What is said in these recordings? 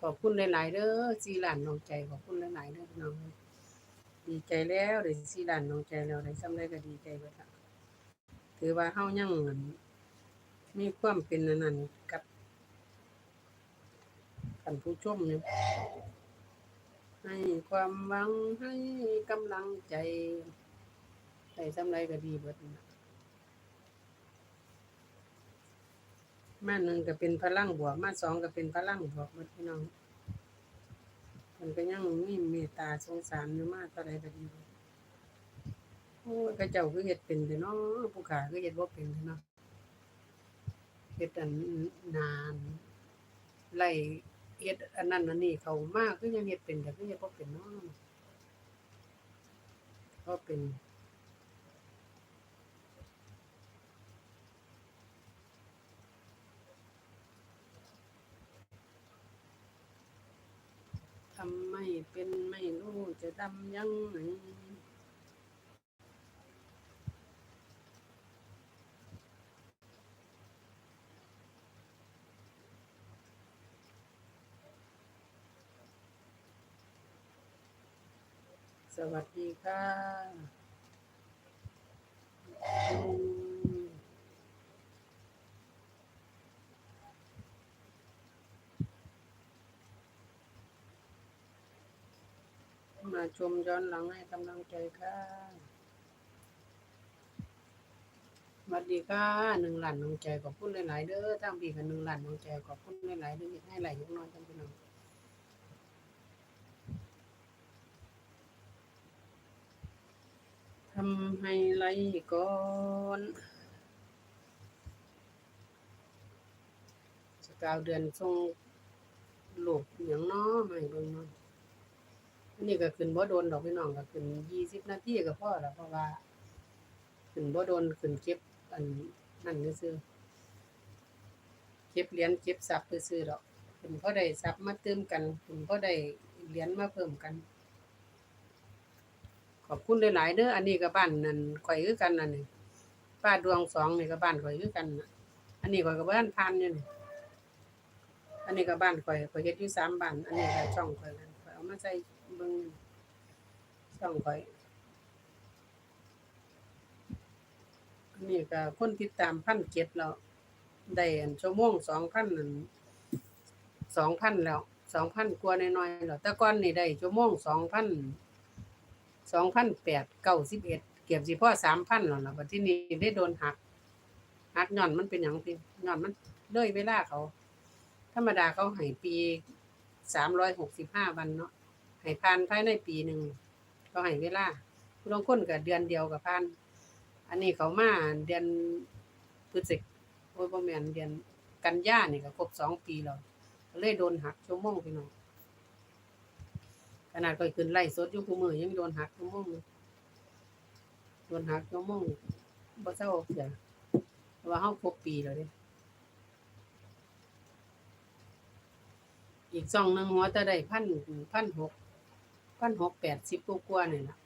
ขอบคุณหลาย ๆเด้อสีหลานน้องใจขอบคุณหลาย ๆเด้อพี่น้องดีใจแล้วได้สีหลานน้องใจแล้วได้สำเร็จก็ดีใจเบิดละถือว่าเฮายังอั่นมีความเป็นอันนั้นกับท่านผู้ชมอยู่ให้ความหวังให้กำลังใจได้สำเร็จก็ดีเบิดนะ มาหนึ่งก็เป็นพลังบวก มาสองก็เป็นพลังบวกเบิดพี่น้องมันก็ยังมีเมตตาสงสารอยู่มากเท่าใดก็ดีเบิดโอ้ยเขาเจ้าคือเฮ็ดเป็นแต่เนาะผู้ขาคือเฮ็ดบ่เป็นแต่เนาะเฮ็ดอันนานไล่เฮ็ดอันนั้นอันนี้เขามากคือยังเฮ็ดเป็นแต่คือเฮ็ดบ่เป็นเนาะก็เป็นำไม่เป็นไม่รู้จะทำยังไงสวัสดีค่ะอื มาชมย้อนหลังให้กำลังใจค่ะสวัสดีค่ะหนึ่งหลานน้องใจขอบคุณหลาย ๆ เด้อทางพี่กับหนึ่งหลานน้องใจขอบคุณหลาย ๆ เด้อให้หลายยกน้อยจังพี่น้องทำให้ไหลก่อนสกาวเดือนทรงหลูกอย่างน้อไม่เบิ่ง นาะอันนี้ก็ขึ้นบ่โดนดอกพี่น้องก็ขึ้นยี่สิบนาทีก็พอแล้วเพราะว่าขึ้นบ่โดนขึ้นเก็บอันนั่นซื่อเก็บเหรียญเก็บทรัพย์ซื่อดอกขึ้นพอได้ทรัพย์มาเติมกันขึ้นพอได้เหรียญมาเพิ่มกัน ขอบคุณหลายๆเด้ออันนี้ก็บ้านนั่นข่อยคือกันนั่นนี่ป้าดวงสองนี่ก็บ้านข่อยคือกันน่ะอันนี้ข่อยก็บ้านพานอยู่นี่อันนี้ก็บ้านข่อยข่อยเฮ็ดอยู่สามบ้านอันนี้ก็ช่องข่อยกันข่อยเอามาใส่ เบิ่งช่องข่อยนนี้ก็คนติดตามพันเจ็ดแล้ว ได้อันชั่วโมงสองพันนั่นสองพันแล้วสองพันกว่าน้อยๆแล้วแต่ก่อนนี่ได้ชั่วโมงสองพันสองพันแปดเก้าสิบเอ็ดเก็บสิพ่อสามพันแล้วล่ะบัดที่นี้ได้โดนหักหักย้อนมันเป็นหยังติย้อนมันเลยเวลาเขา ธรรมดาเขาให้ปีสามร้อยหกสิบห้าวันเนาะ ให้ผ่านภายในปีหนึ่งเขาให้เวลาผู้ลงคนก็เดือนเดียวกับผ่าน อันนี้เขามาเดือนพฤศจิกโอ้ยบ่แม่นเดือนกันยานี่ก็ครบสองปีแล้วเลยโดนหักชั่วโมงพี่น้องขนาดก็ขึ้นไล่สดยู่คู่มือยังโดนหักชั่วโมงโดนหักชั่วโมงบ่เศร้าเสียว่าเฮาครบปีแล้วเด้อีกซองหนึ่งหัวจะได้พันพันหก พันหกแปดสิบกว่าๆนี่ล่ะ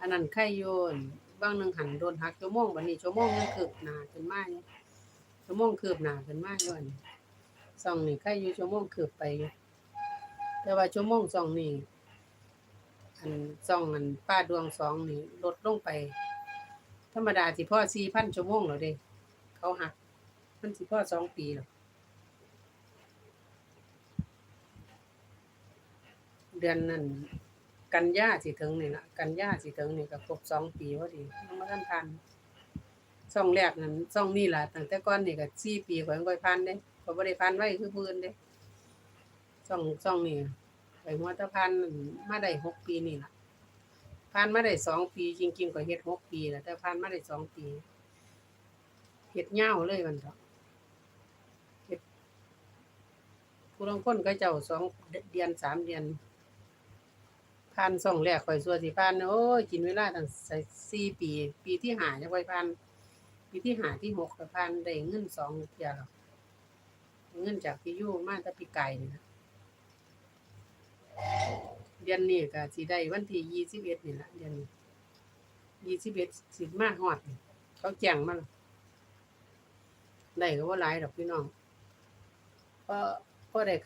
อันนั้นไข่โยนบางหนึ่งหันโดนหักชั่วโมงบัดนี้ชั่วโมงยังคืบหนาขึ้นมาอยู่ชั่วโมงคืบหนาขึ้นมาอยู่อันนี้ซองนี่ไข่อยู่ชั่วโมงคืบไปแต่ว่าชั่วโมงซองนี่อันซองอันป้าดวงสองนี่ลดลงไป ธรรมดาสิพ่อสี่พันชั่วโมงแล้วเด้เขาหักมันสิพ่อสองปีแล้ว เดือนนั้นกันยาสิถึงนี่ละกันยาสิถึงนี่ก็ครบสองปีพอดียังบ่ทันผ่านช่องแรกนั้นช่องนี้ล่ะตั้งแต่ก่อนนี่ก็สี่ปีข่อยยังค่อยผ่านเด้ข่อยบ่ได้ผ่านไว้คือผู้อื่นเด้ช่องช่องนี้ข่อยหัวตะผ่านนั่นมาได้หกปีนี่ล่ะผ่านมาได้สองปี จริงๆข่อยเฮ็ดหกปีแล้วแต่ผ่านมาได้สองปีเฮ็ดยาวเลยมันเถาะผู้ลางคนก็เจ้าสองเดือนสามเดือน ผ่านส่องแรกข่อยสัวสิผ่านโอ้ยกินเวลาตั้งสี่ปี ปีที่หาจะค่อยผ่าน ปีที่หาที่หกก็ผ่านได้เงินสองเทียแล้วเงินจากพี่ยู่มาแต่ปีไก่นี่นะเดือนนี้ก็สิได้วันที่ยี่สิบเอ็ดนี่แหละเดือนยี่สิบเอ็ดสิมาฮอด เขาแจ้งมาแล้วได้ก็ว่าหลายดอกพี่น้องเพราะก็ได้